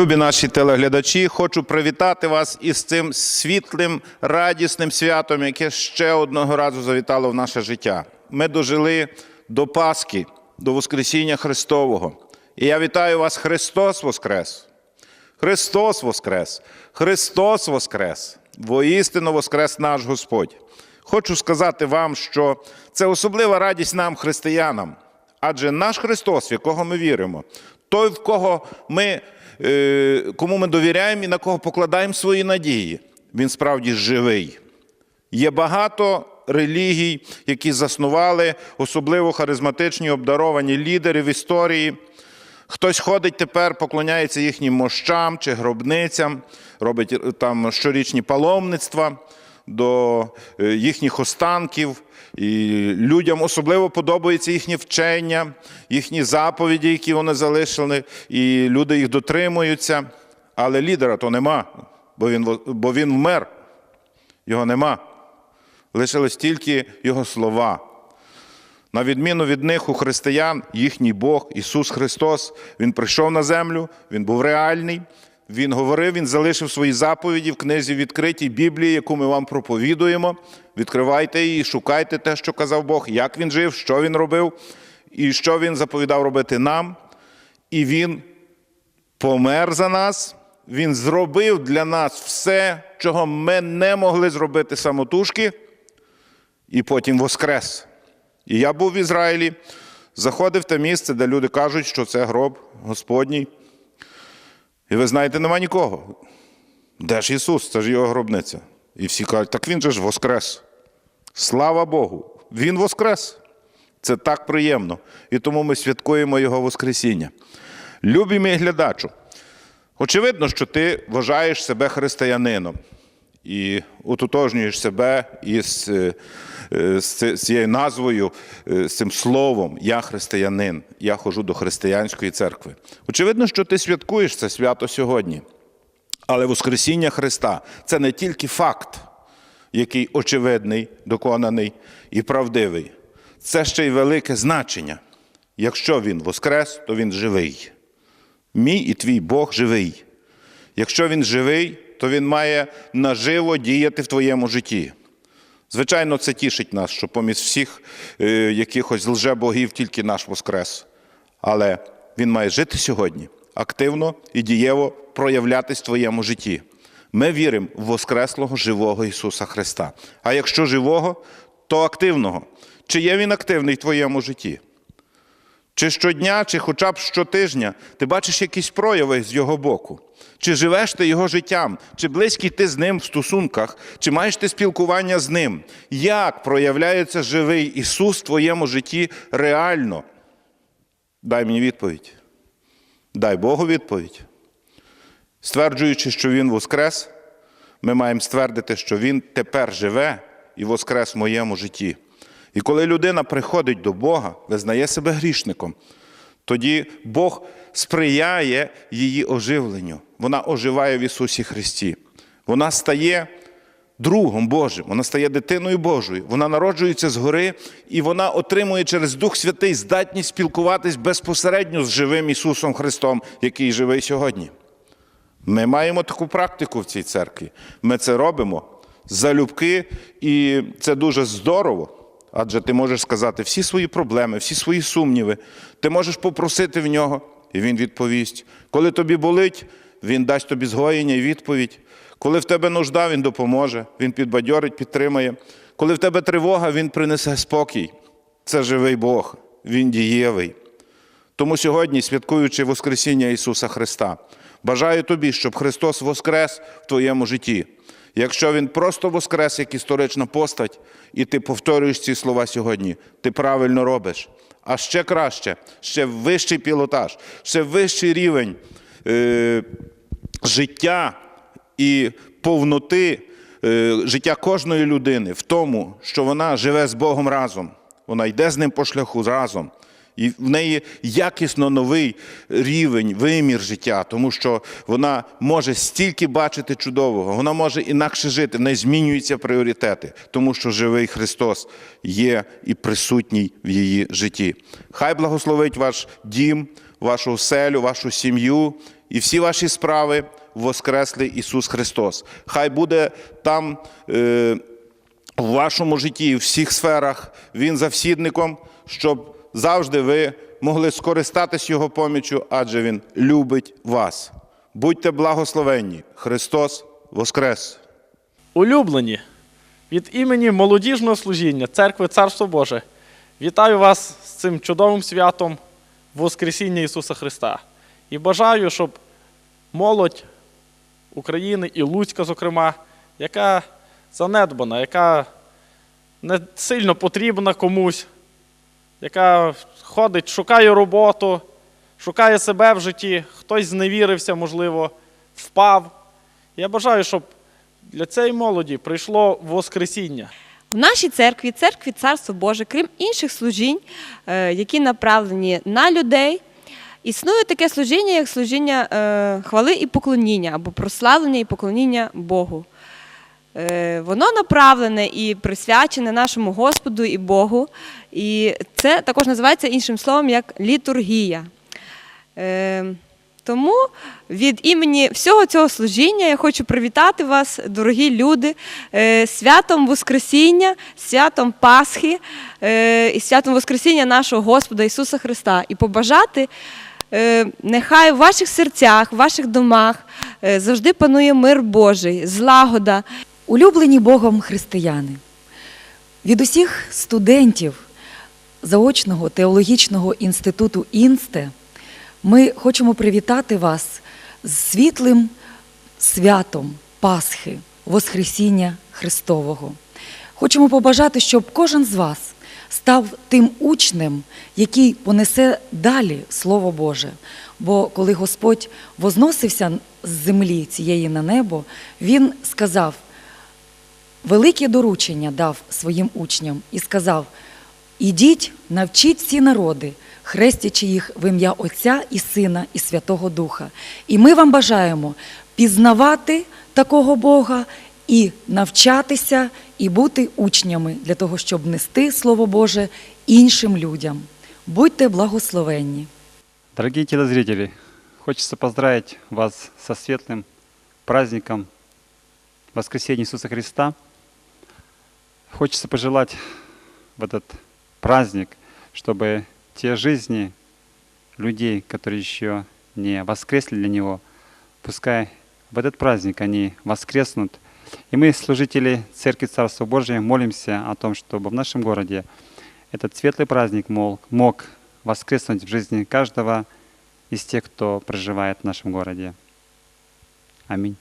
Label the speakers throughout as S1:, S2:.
S1: Любі наші телеглядачі, хочу привітати вас із цим світлим, радісним святом, яке ще одного разу завітало в наше життя. Ми дожили до Пасхи, до Воскресіння Христового. І я вітаю вас, Христос Воскрес! Христос Воскрес! Христос Воскрес! Воістину Воскрес наш Господь! Хочу сказати вам, що це особлива радість нам, християнам, адже наш Христос, в якого ми віримо, той, в кого ми, кому ми довіряємо і на кого покладаємо свої надії, він справді живий. Є багато релігій, які заснували особливо харизматичні обдаровані лідери в історії. Хтось ходить тепер, поклоняється їхнім мощам чи гробницям, робить е, там щорічні паломництва до е, їхніх останків. І людям особливо подобається їхнє вчення, їхні заповіді, які вони залишили, і люди їх дотримуються. Але лідера то нема, бо він, бо він вмер. Його нема. Лишились тільки його слова. На відміну від них у християн, їхній Бог, Ісус Христос, Він прийшов на землю, Він був реальний, Він говорив, Він залишив свої заповіді в книзі відкритій Біблії, яку ми вам проповідуємо. Відкривайте її, шукайте те, що казав Бог, як він жив, що він робив, і що він заповідав робити нам. І Він помер за нас, Він зробив для нас все, чого ми не могли зробити самотужки, і потім воскрес. І я був в Ізраїлі, заходив в те місце, де люди кажуть, що це гроб Господній. І ви знаєте, нема нікого. Де ж Ісус? Це ж його гробниця. І всі кажуть, так він же ж воскрес. Слава Богу! Він воскрес. Це так приємно. І тому ми святкуємо Його Воскресіння. Любі мій глядачу, очевидно, що ти вважаєш себе християнином і утотожнюєш себе із е, з цією назвою, е, з цим словом Я християнин, я ходжу до християнської церкви. Очевидно, що ти святкуєш це свято сьогодні. Але Воскресіння Христа це не тільки факт, який очевидний, доконаний і правдивий. Це ще й велике значення. Якщо Він воскрес, то Він живий. Мій і твій Бог живий. Якщо він живий, то він має наживо діяти в твоєму житті. Звичайно, це тішить нас, що поміж всіх е, якихось лжебогів тільки наш воскрес. Але він має жити сьогодні активно і дієво проявлятись в твоєму житті. Ми віримо в Воскреслого живого Ісуса Христа. А якщо живого, то активного. Чи є він активний в твоєму житті? Чи щодня, чи хоча б щотижня ти бачиш якісь прояви з його боку? Чи живеш ти його життям, чи близький ти з ним в стосунках, чи маєш ти спілкування з ним? Як проявляється живий Ісус в твоєму житті реально? Дай мені відповідь. Дай Богу відповідь. Стверджуючи, що Він воскрес, ми маємо ствердити, що Він тепер живе і воскрес в моєму житті. І коли людина приходить до Бога, визнає себе грішником, тоді Бог сприяє її оживленню. Вона оживає в Ісусі Христі. Вона стає другом Божим, вона стає дитиною Божою. Вона народжується згори, і вона отримує через Дух Святий здатність спілкуватись безпосередньо з живим Ісусом Христом, який живий сьогодні. Ми маємо таку практику в цій церкві. Ми це робимо залюбки, і це дуже здорово. Адже ти можеш сказати всі свої проблеми, всі свої сумніви. Ти можеш попросити в нього, і він відповість. Коли тобі болить, він дасть тобі згоєння і відповідь. Коли в тебе нужда, він допоможе, він підбадьорить, підтримає. Коли в тебе тривога, він принесе спокій. Це живий Бог, він дієвий. Тому сьогодні, святкуючи Воскресіння Ісуса Христа, бажаю тобі, щоб Христос воскрес в твоєму житті. Якщо Він просто воскрес як історична постать, і ти повторюєш ці слова сьогодні, ти правильно робиш. А ще краще, ще вищий пілотаж, ще вищий рівень е, життя і повноти е, життя кожної людини в тому, що вона живе з Богом разом, вона йде з ним по шляху разом. І в неї якісно новий рівень, вимір життя, тому що вона може стільки бачити чудового, вона може інакше жити, в неї змінюються пріоритети, тому що живий Христос є і присутній в її житті. Хай благословить ваш дім, вашу селю, вашу сім'ю і всі ваші справи воскреслий Ісус Христос. Хай буде там е, в вашому житті, в всіх сферах Він завсідником, щоб завжди ви могли скористатись Його поміччю, адже Він любить вас. Будьте благословенні. Христос Воскрес!
S2: Улюблені, від імені молодіжного служіння Церкви Царство Боже, вітаю вас з цим чудовим святом Воскресіння Ісуса Христа. І бажаю, щоб молодь України і Луцька, зокрема, яка занедбана, яка не сильно потрібна комусь, яка ходить, шукає роботу, шукає себе в житті, хтось зневірився, можливо, впав. Я бажаю, щоб для цієї молоді прийшло Воскресіння.
S3: В нашій церкві, церкві Царство Боже, крім інших служінь, е, які направлені на людей, існує таке служіння, як служіння е, хвали і поклоніння або прославлення і поклоніння Богу. Е, Воно направлене і присвячене нашому Господу і Богу. І це також називається іншим словом як літургія. Е, Тому від імені всього цього служіння я хочу привітати вас, дорогі люди, е, святом Воскресіння, святом Пасхи е, і святом Воскресіння нашого Господа Ісуса Христа і побажати. Нехай в ваших серцях, в ваших домах завжди панує мир Божий, злагода,
S4: Улюблені Богом християни, від усіх студентів заочного теологічного інституту Інсте ми хочемо привітати вас з світлим святом Пасхи, Воскресіння Христового. Хочемо побажати, щоб кожен з вас став тим учнем, який понесе далі Слово Боже. Бо коли Господь возносився з землі цієї на небо, Він сказав, велике доручення дав своїм учням і сказав: Ідіть, навчіть всі народи, хрестячи їх в ім'я Отця і Сина і Святого Духа. І ми вам бажаємо пізнавати такого Бога і навчатися, і бути учнями для того, щоб нести Слово Боже іншим людям. Будьте благословенні!
S5: Дорогие телезрители, хочется поздравить вас со светлым праздником Воскресения Иисуса Христа. Хочется пожелать в этот праздник, чтобы те жизни людей, которые еще не воскресли для Него, пускай в этот праздник они воскреснут. И мы, служители Церкви Царства Божия, молимся о том, чтобы в нашем городе этот светлый праздник мог, мог воскреснуть в жизни каждого из тех, кто проживает в нашем городе. Аминь.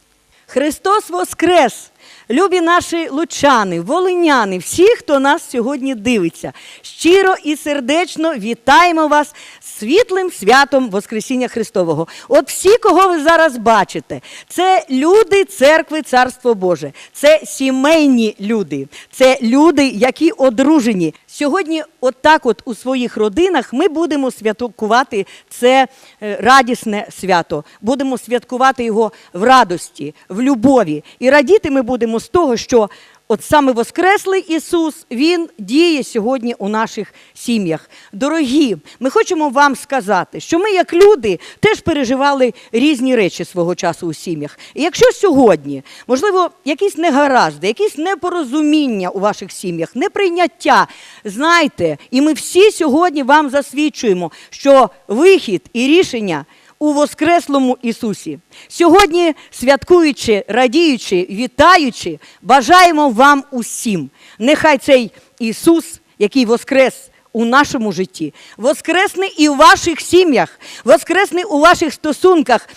S6: Христос Воскрес! Любі наші лучани, волиняни, всі, хто нас сьогодні дивиться. Щиро і сердечно вітаємо вас світлим святом Воскресіння Христового. От всі, кого ви зараз бачите, це люди церкви Царство Боже, це сімейні люди, це люди, які одружені. Сьогодні, от от у своїх родинах, ми будемо святкувати це е, радісне свято. Будемо святкувати його в радості, в любові. І радіти ми будемо з того, що от саме Воскреслий Ісус, Він діє сьогодні у наших сім'ях. Дорогі, ми хочемо вам сказати, що ми, як люди, теж переживали різні речі свого часу у сім'ях. І якщо сьогодні, можливо, якісь негаразди, якісь непорозуміння у ваших сім'ях, неприйняття, знайте, і ми всі сьогодні вам засвідчуємо, що вихід і рішення у Воскреслому Ісусі. Сьогодні, святкуючи, радіючи, вітаючи, бажаємо вам усім. Нехай цей Ісус, який воскрес у нашому житті, воскресне і у ваших сім'ях, воскресне у ваших стосунках,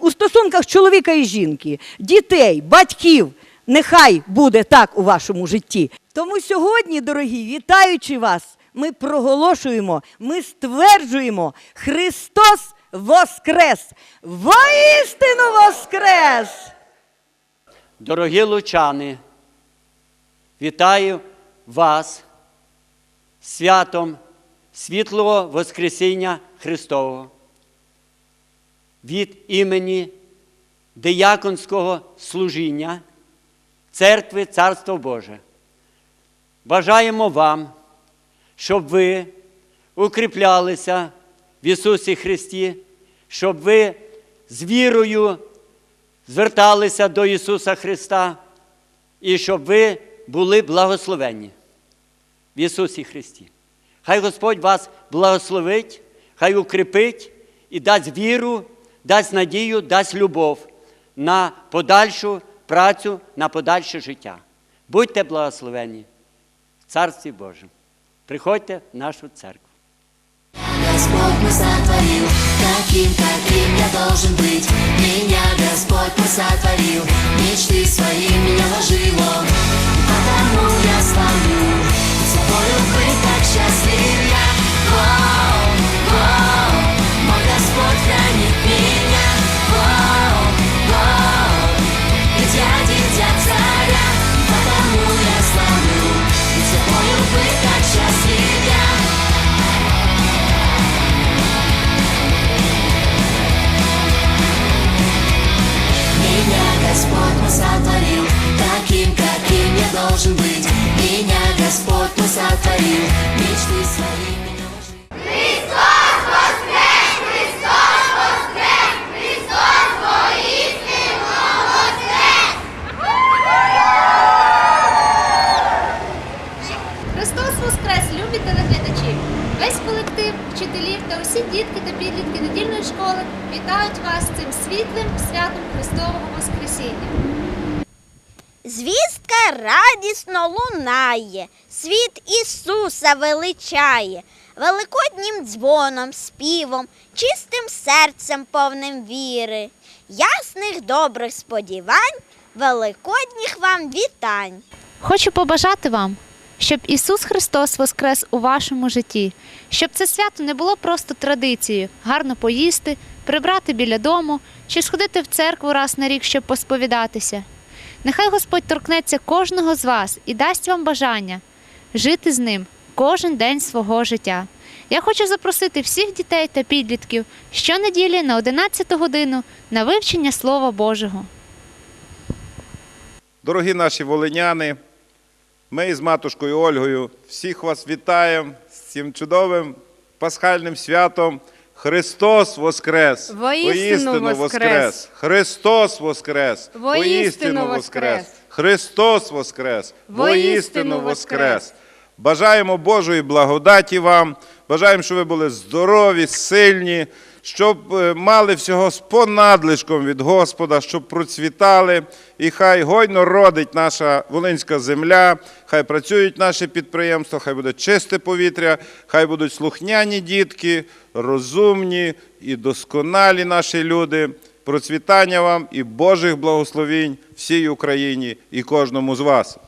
S6: у стосунках чоловіка і жінки, дітей, батьків. Нехай буде так у вашому житті. Тому сьогодні, дорогі, вітаючи вас, ми проголошуємо, ми стверджуємо, Христос Воскрес! Воістину Воскрес!
S7: Дорогі лучани, вітаю вас святом світлого Воскресіння Христового від імені дияконського служіння Церкви Царство Боже. Бажаємо вам, щоб ви укріплялися в Ісусі Христі, щоб ви з вірою зверталися до Ісуса Христа і щоб ви були благословенні в Ісусі Христі. Хай Господь вас благословить, хай укріпить і дасть віру, дасть надію, дасть любов на подальшу працю, на подальше життя. Будьте благословені в Царстві Божому. Приходьте в нашу церкву.
S8: Господь таким, каким я должен быть. Меня Господь мы сотворил, мечты свои меня вложил Он. Потому я славлю, собою быть так счастлив я. Воу,
S9: величає, великоднім дзвоном, співом, чистим серцем повним віри, ясних добрих сподівань, великодніх вам вітань.
S10: Хочу побажати вам, щоб Ісус Христос воскрес у вашому житті, щоб це свято не було просто традицією, гарно поїсти, прибрати біля дому чи сходити в церкву раз на рік, щоб посповідатися. Нехай Господь торкнеться кожного з вас і дасть вам бажання жити з ним кожен день свого життя. Я хочу запросити всіх дітей та підлітків щонеділі на 11 годину на вивчення Слова Божого.
S1: Дорогі наші волиняни, ми із матушкою Ольгою всіх вас вітаємо з цим чудовим пасхальним святом. Христос Воскрес!
S3: Воістину воскрес!
S1: Христос Воскрес!
S3: Воістину воскрес!
S1: Христос Воскрес!
S3: Воістину воскрес!
S1: Бажаємо Божої благодаті вам, бажаємо, щоб ви були здорові, сильні, щоб е, мали всього з понадлишком від Господа, щоб процвітали, і хай гойно родить наша волинська земля, хай працюють наші підприємства, хай буде чисте повітря, хай будуть слухняні дітки, розумні і досконалі наші люди. Процвітання вам і Божих благословінь всій Україні і кожному з вас.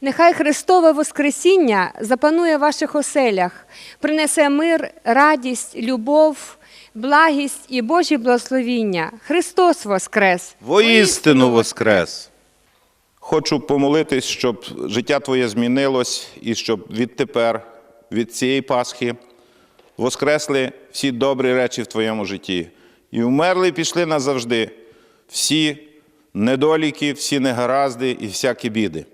S11: Нехай Христове Воскресіння запанує в ваших оселях, принесе мир, радість, любов, благість і Божі благословіння. Христос Воскрес!
S1: Воістину воскрес! Хочу помолитись, щоб життя твоє змінилось і щоб відтепер, від цієї Пасхи, воскресли всі добрі речі в твоєму житті. І вмерли пішли назавжди всі недоліки, всі негаразди і всякі біди.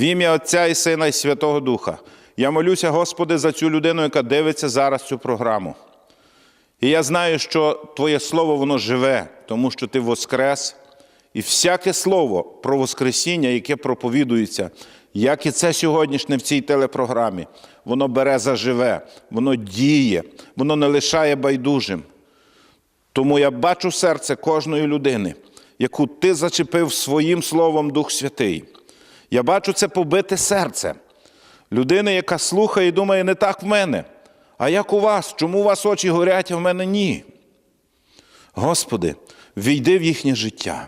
S1: В ім'я Отця і Сина і Святого Духа. Я молюся, Господи, за цю людину, яка дивиться зараз цю програму. І я знаю, що Твоє Слово воно живе, тому що Ти воскрес. І всяке слово про Воскресіння, яке проповідується, як і це сьогоднішнє в цій телепрограмі, воно бере заживе, воно діє, воно не лишає байдужим. Тому я бачу серце кожної людини, яку ти зачепив своїм словом Дух Святий. Я бачу це побите серце. Людини, яка слухає і думає, не так в мене. А як у вас? Чому у вас очі горять, а в мене ні? Господи, війди в їхнє життя.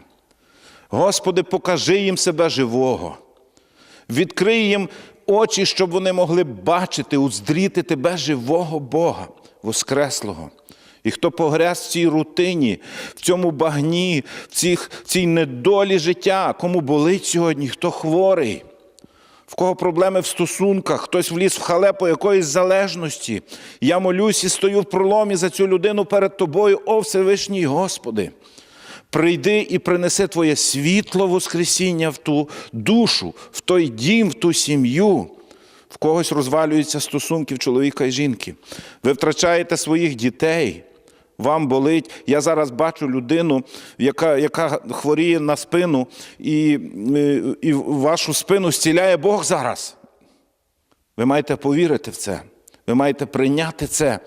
S1: Господи, покажи їм себе живого. Відкрий їм очі, щоб вони могли бачити, уздріти Тебе живого Бога, Воскреслого. І хто погряз в цій рутині, в цьому багні, в цих, в цій недолі життя, кому болить сьогодні, хто хворий, в кого проблеми в стосунках, хтось вліз в халепу якоїсь залежності. Я молюсь і стою в проломі за цю людину перед тобою, о Всевишній Господи. Прийди і принеси Твоє світло Воскресіння в ту душу, в той дім, в ту сім'ю, в когось розвалюються стосунки в чоловіка і жінки. Ви втрачаєте своїх дітей. Вам болить. Я зараз бачу людину, яка, яка хворіє на спину, і, е, і вашу спину зціляє Бог зараз. Ви маєте повірити в це. Ви маєте прийняти це.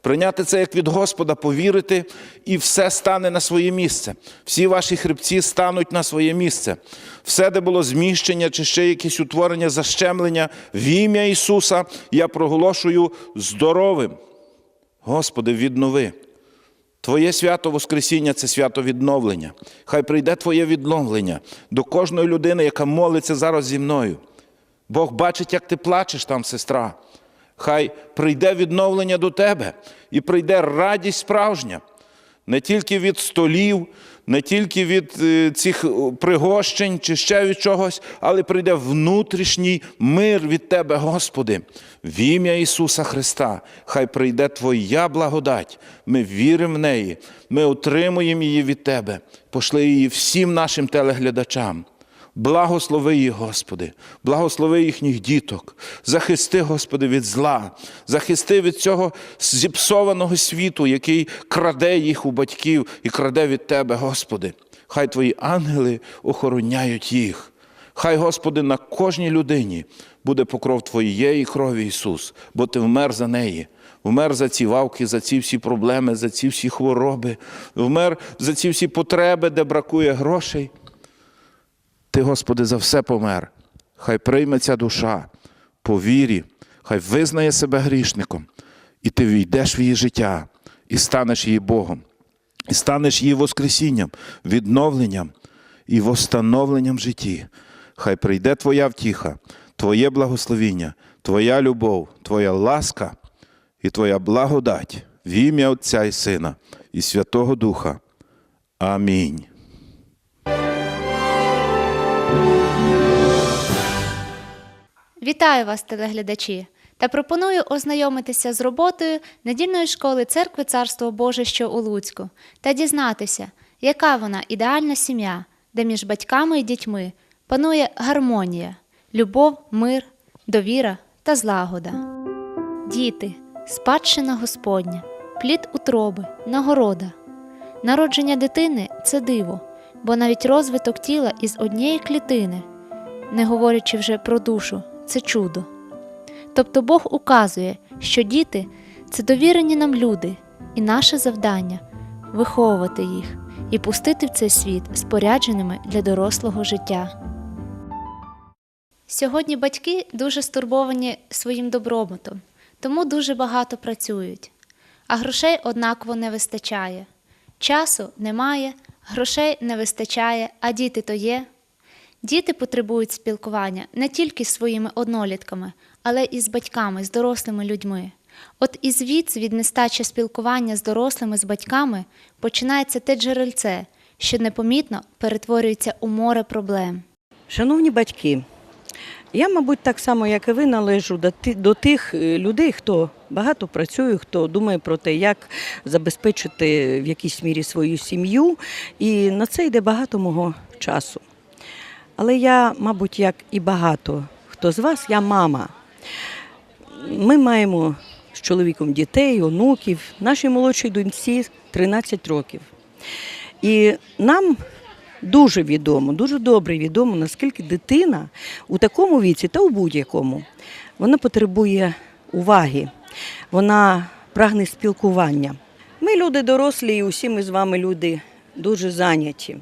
S1: Прийняти це як від Господа, повірити, і все стане на своє місце. Всі ваші хребці стануть на своє місце. Все, де було зміщення чи ще якісь утворення, защемлення, в ім'я Ісуса я проголошую здоровим. Господи, віднови. Твоє свято Воскресіння це свято відновлення. Хай прийде Твоє відновлення до кожної людини, яка молиться зараз зі мною. Бог бачить, як ти плачеш там, сестра. Хай прийде відновлення до тебе і прийде радість справжня. Не тільки від столів, не тільки від е, цих е, пригощень чи ще від чогось, але прийде внутрішній мир від Тебе, Господи. В ім'я Ісуса Христа. Хай прийде Твоя благодать. Ми віримо в неї, ми отримуємо її від Тебе. Пошли її всім нашим телеглядачам. Благослови їх, Господи, благослови їхніх діток, захисти, Господи, від зла, захисти від цього зіпсованого світу, який краде їх у батьків і краде від Тебе, Господи. Хай Твої ангели охороняють їх. Хай, Господи, на кожній людині буде покров Твоєї крові, Ісус, бо Ти вмер за неї. Вмер за ці вавки, за ці всі проблеми, за ці всі хвороби, вмер за ці всі потреби, де бракує грошей. Ти, Господи, за все помер. Хай прийме ця душа по вірі, хай визнає себе грішником, і ти війдеш в її життя, і станеш її Богом, і станеш її Воскресінням, відновленням і восстановленням в житті. Хай прийде Твоя втіха, Твоє благословіння, Твоя любов, Твоя ласка і Твоя благодать в ім'я Отця і Сина і Святого Духа. Амінь.
S10: Вітаю вас, телеглядачі! Та пропоную ознайомитися з роботою недільної школи церкви Царство Боже, що у Луцьку, та дізнатися, яка вона ідеальна сім'я, де між батьками і дітьми панує гармонія, любов, мир, довіра та злагода. Діти, спадщина Господня, плід утроби, нагорода. Народження дитини це диво, бо навіть розвиток тіла із однієї клітини, не говорячи вже про душу, це чудо. Тобто Бог указує, що діти це довірені нам люди, і наше завдання виховувати їх і пустити в цей світ спорядженими для дорослого життя. Сьогодні батьки дуже стурбовані своїм добробутом, тому дуже багато працюють, а грошей однаково не вистачає. Часу немає, грошей не вистачає, а діти то є. Діти потребують спілкування не тільки з своїми однолітками, але і з батьками, з дорослими людьми. От і звідси від нестачі спілкування з дорослими з батьками починається те джерельце, що непомітно перетворюється у море проблем.
S6: Шановні батьки, я, мабуть, так само, як і ви, належу до тих е, людей, хто багато працює, хто думає про те, як забезпечити в якійсь мірі свою сім'ю, і на це йде багато мого часу. Але я, мабуть, як і багато хто з вас, я мама. Ми маємо з чоловіком дітей, онуків, нашій молодшій доньці 13 років. І нам дуже відомо, дуже добре відомо, наскільки дитина у такому віці та у будь-якому вона потребує уваги, вона прагне спілкування. Ми люди дорослі, і усі ми з вами люди дуже зайняті.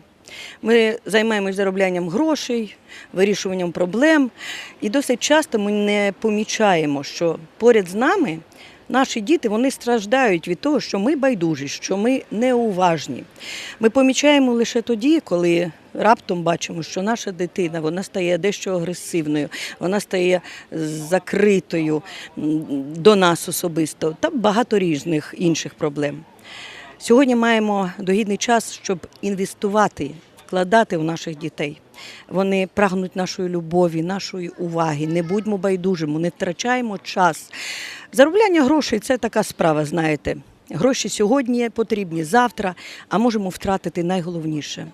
S6: Ми займаємось зароблянням грошей, вирішуванням проблем, і досить часто ми не помічаємо, що поряд з нами наші діти вони страждають від того, що ми байдужі, що ми неуважні. Ми помічаємо лише тоді, коли раптом бачимо, що наша дитина вона стає дещо агресивною, вона стає закритою до нас особисто та багато різних інших проблем. Сьогодні маємо догідний час, щоб інвестувати, вкладати в наших дітей. Вони прагнуть нашої любові, нашої уваги. Не будьмо байдужими, не втрачаємо час. Заробляння грошей це така справа, знаєте. Гроші сьогодні потрібні, завтра, а можемо втратити найголовніше.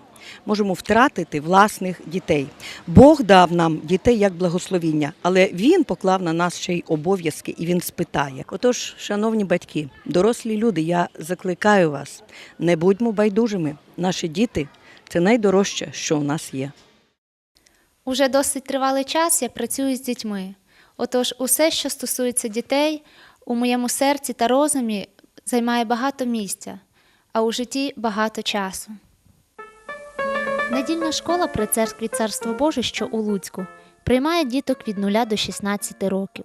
S6: Можемо втратити власних дітей. Бог дав нам дітей як благословіння, але Він поклав на нас ще й обов'язки і Він спитає. Отож, шановні батьки, дорослі люди, я закликаю вас, не будьмо байдужими. Наші діти це найдорожче, що у нас є.
S10: Уже досить тривалий час я працюю з дітьми. Отож, усе, що стосується дітей, у моєму серці та розумі займає багато місця, а у житті багато часу. Недільна школа при церкві Царство Боже, що у Луцьку, приймає діток від 0 до 16 років.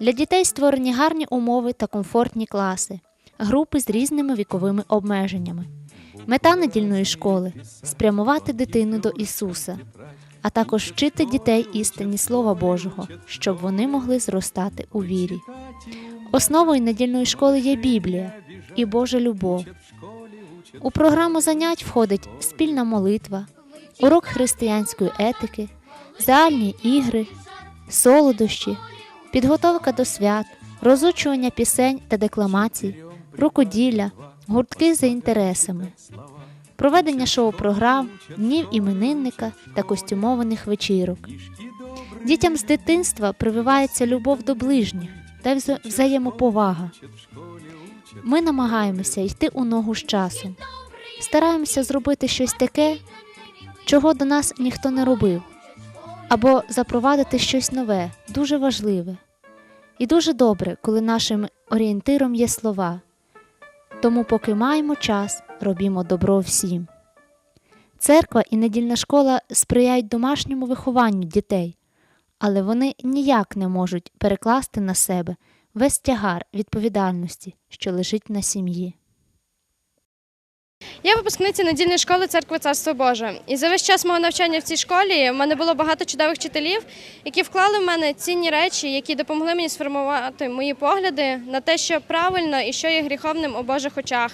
S10: Для дітей створені гарні умови та комфортні класи, групи з різними віковими обмеженнями. Мета недільної школи спрямувати дитину до Ісуса, а також вчити дітей істині Слова Божого, щоб вони могли зростати у вірі. Основою недільної школи є Біблія і Божа любов. У програму занять входить спільна молитва, урок християнської етики, загальні ігри, солодощі, підготовка до свят, розучування пісень та декламацій, рукоділля, гуртки за інтересами, проведення шоу-програм, днів іменинника та костюмованих вечірок. Дітям з дитинства прививається любов до ближніх та вза- взаємоповага. Ми намагаємося йти у ногу з часом, стараємося зробити щось таке, чого до нас ніхто не робив, або запровадити щось нове, дуже важливе. І дуже добре, коли нашим орієнтиром є слова. Тому, поки маємо час, робімо добро всім. Церква і недільна школа сприяють домашньому вихованню дітей, але вони ніяк не можуть перекласти на себе весь тягар відповідальності, що лежить на сім'ї.
S12: Я випускниця недільної школи церкви Царство Боже. І за весь час мого навчання в цій школі в мене було багато чудових вчителів, які вклали в мене цінні речі, які допомогли мені сформувати мої погляди на те, що правильно і що є гріховним у Божих очах.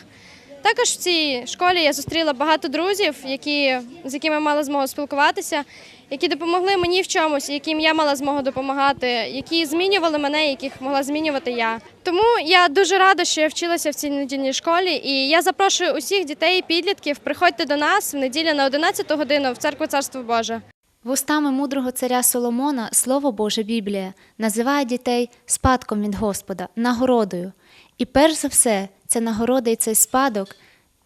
S12: Також в цій школі я зустріла багато друзів, які, з якими мала змогу спілкуватися, які допомогли мені в чомусь, яким я мала змогу допомагати, які змінювали мене, яких могла змінювати я. Тому я дуже рада, що я вчилася в цій недільній школі, і я запрошую усіх дітей і підлітків приходьте до нас в неділю на 11 годину в церкву Царство Боже.
S10: Вустами мудрого царя Соломона Слово Боже Біблія називає дітей спадком від Господа, нагородою. І перш за все, це нагорода і цей спадок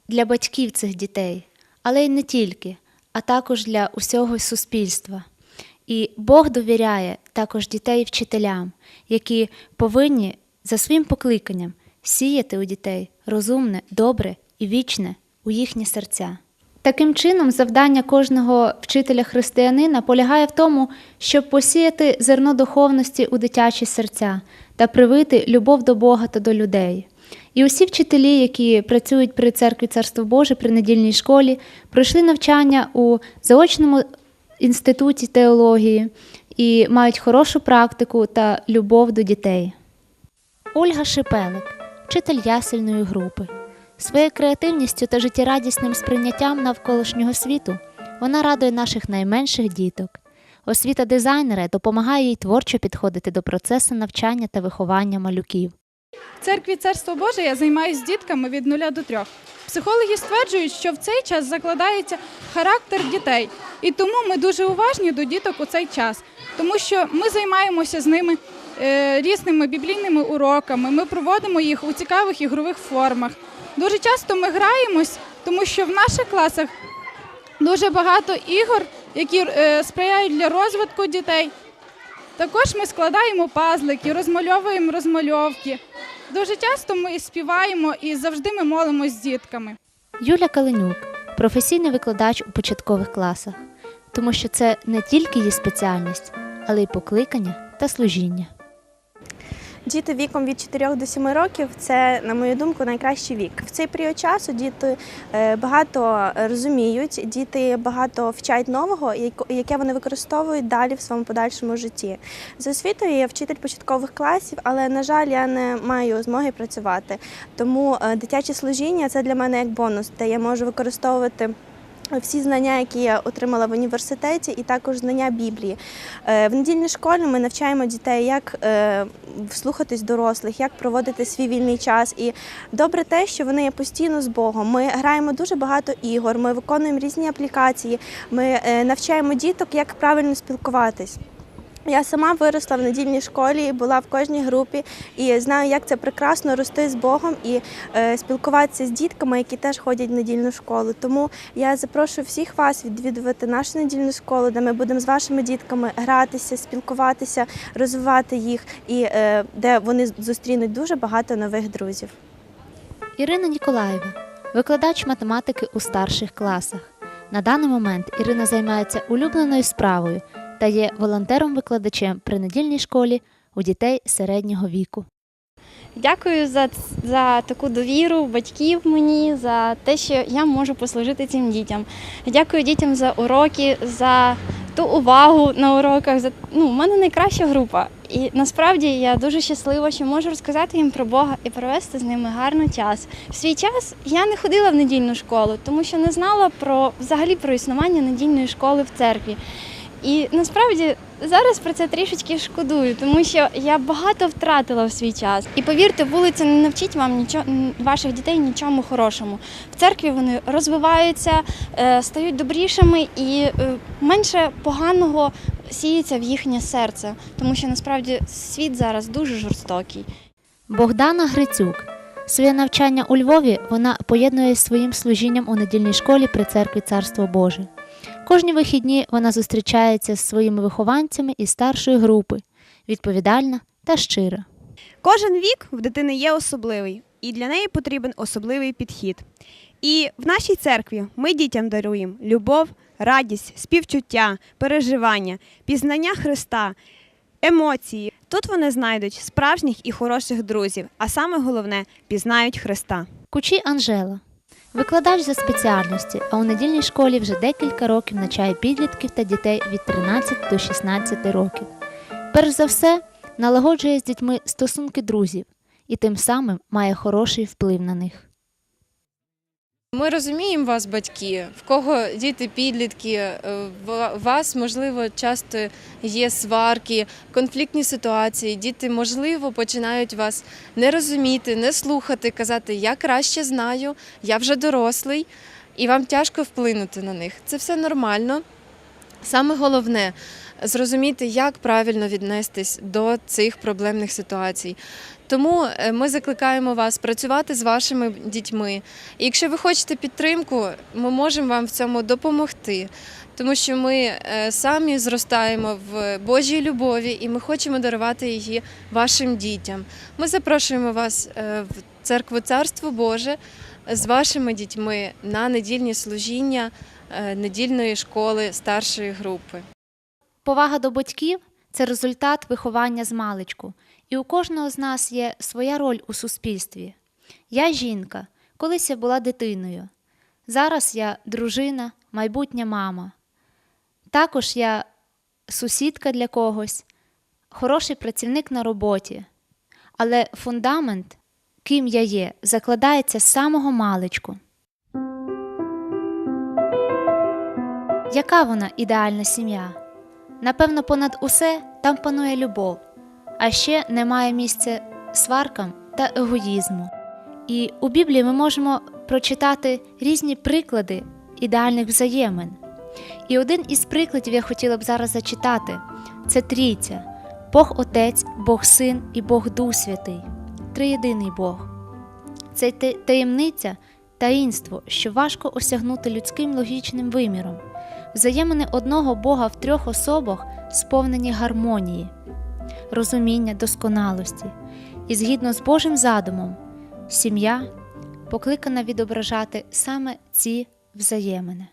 S10: для батьків цих дітей, але й не тільки, а також для усього суспільства. І Бог довіряє також дітей вчителям, які повинні за своїм покликанням сіяти у дітей розумне, добре і вічне у їхні серця. Таким чином, завдання кожного вчителя-християнина полягає в тому, щоб посіяти зерно духовності у дитячі серця та привити любов до Бога та до людей. І усі вчителі, які працюють при церкві Царство Боже при недільній школі, пройшли навчання у заочному інституті теології і мають хорошу практику та любов до дітей. Ольга Шипелик, вчитель ясельної групи. Своєю креативністю та життєрадісним сприйняттям навколишнього світу вона радує наших найменших діток. Освіта дизайнера допомагає їй творчо підходити до процесу навчання та виховання малюків.
S13: В церкві Царство Боже я займаюся з дітками від 0 до 3. Психологи стверджують, що в цей час закладається характер дітей, і тому ми дуже уважні до діток у цей час, тому що ми займаємося з ними е, різними біблійними уроками. Ми проводимо їх у цікавих ігрових формах. Дуже часто ми граємось, тому що в наших класах дуже багато ігор, які е, сприяють для розвитку дітей. Також ми складаємо пазлики, розмальовуємо розмальовки. Дуже часто ми співаємо і завжди ми молимось з дітками.
S10: Юля Каленюк професійний викладач у початкових класах, тому що це не тільки її спеціальність, але й покликання та служіння.
S14: Діти віком від 4 до 7 років це, на мою думку, найкращий вік. В цей період часу діти е, багато розуміють, діти багато вчать нового, яке вони використовують далі в своєму подальшому житті. За освітою я вчитель початкових класів, але на жаль, я не маю змоги працювати. Тому е, дитяче служіння це для мене як бонус, де я можу використовувати. Всі знання, які я отримала в університеті, і також знання Біблії. Е, В недільній школі ми навчаємо дітей, як е, вслухатись дорослих, як проводити свій вільний час. І добре те, що вони є постійно з Богом. Ми граємо дуже багато ігор, ми виконуємо різні аплікації, ми е, навчаємо діток, як правильно спілкуватись. Я сама виросла в недільній школі, була в кожній групі і знаю, як це прекрасно рости з Богом і е, спілкуватися з дітками, які теж ходять в недільну школу. Тому я запрошую всіх вас відвідувати нашу недільну школу, де ми будемо з вашими дітками гратися, спілкуватися, розвивати їх і е, де вони зустрінуть дуже багато нових друзів.
S10: Ірина Ніколаєва, викладач математики у старших класах. На даний момент Ірина займається улюбленою справою та є волонтером-викладачем при недільній школі у дітей середнього віку.
S15: Дякую за, за таку довіру батьків мені, за те, що я можу послужити цим дітям. Дякую дітям за уроки, за ту увагу на уроках. За, ну, у мене найкраща група. І насправді я дуже щаслива, що можу розказати їм про Бога і провести з ними гарний час. В свій час я не ходила в недільну школу, тому що не знала про взагалі про існування недільної школи в церкві. І насправді зараз про це трішечки шкодую, тому що я багато втратила в свій час. І повірте, вулиця не навчить вам нічого ваших дітей нічому хорошому. В церкві вони розвиваються, е, стають добрішими і е, менше поганого сіється в їхнє серце, тому що насправді світ зараз дуже жорстокий.
S10: Богдана Грицюк. Своє навчання у Львові вона поєднує з своїм служінням у недільній школі при церкві Царство Боже. Кожні вихідні вона зустрічається з своїми вихованцями із старшої групи, відповідальна та щира.
S16: Кожен вік в дитини є особливий, і для неї потрібен особливий підхід. І в нашій церкві ми дітям даруємо любов, радість, співчуття, переживання, пізнання Христа, емоції. Тут вони знайдуть справжніх і хороших друзів, а саме головне пізнають Христа.
S10: Кучі Анжела. Викладач за спеціальності, а у недільній школі вже декілька років навчає підлітків та дітей від 13 до 16 років. Перш за все, налагоджує з дітьми стосунки друзів і тим самим має хороший вплив на них.
S17: Ми розуміємо вас, батьки, в кого діти підлітки, е, в вас, можливо, часто є сварки, конфліктні ситуації. Діти, можливо, починають вас не розуміти, не слухати, казати Я краще знаю, я вже дорослий, і вам тяжко вплинути на них. Це все нормально. Саме головне зрозуміти, як правильно віднестись до цих проблемних ситуацій. Тому е, ми закликаємо вас працювати з вашими дітьми. І якщо ви хочете підтримку, ми можемо вам в цьому допомогти, тому що ми е, самі зростаємо в Божій любові і ми хочемо дарувати її вашим дітям. Ми запрошуємо вас е, в церкву Царство Боже з вашими дітьми на недільні служіння недільної школи старшої групи.
S10: Повага до батьків це результат виховання з маличку, і у кожного з нас є своя роль у суспільстві. Я жінка, колись я була дитиною. Зараз я дружина, майбутня мама. Також я сусідка для когось, хороший працівник на роботі. Але фундамент, ким я є, закладається з самого маличку. Яка вона ідеальна сім'я? Напевно, понад усе там панує любов, а ще немає місця сваркам та егоїзму. І у Біблії ми можемо прочитати різні приклади ідеальних взаємин. І один із прикладів я хотіла б зараз зачитати це трійця, Бог Отець, Бог Син і Бог Дух Святий, триєдиний Бог. Це таємниця, таїнство, що важко осягнути людським логічним виміром. Взаємини одного Бога в трьох особах сповнені гармонії, розуміння досконалості, і згідно з Божим задумом, сім'я покликана відображати саме ці взаємини.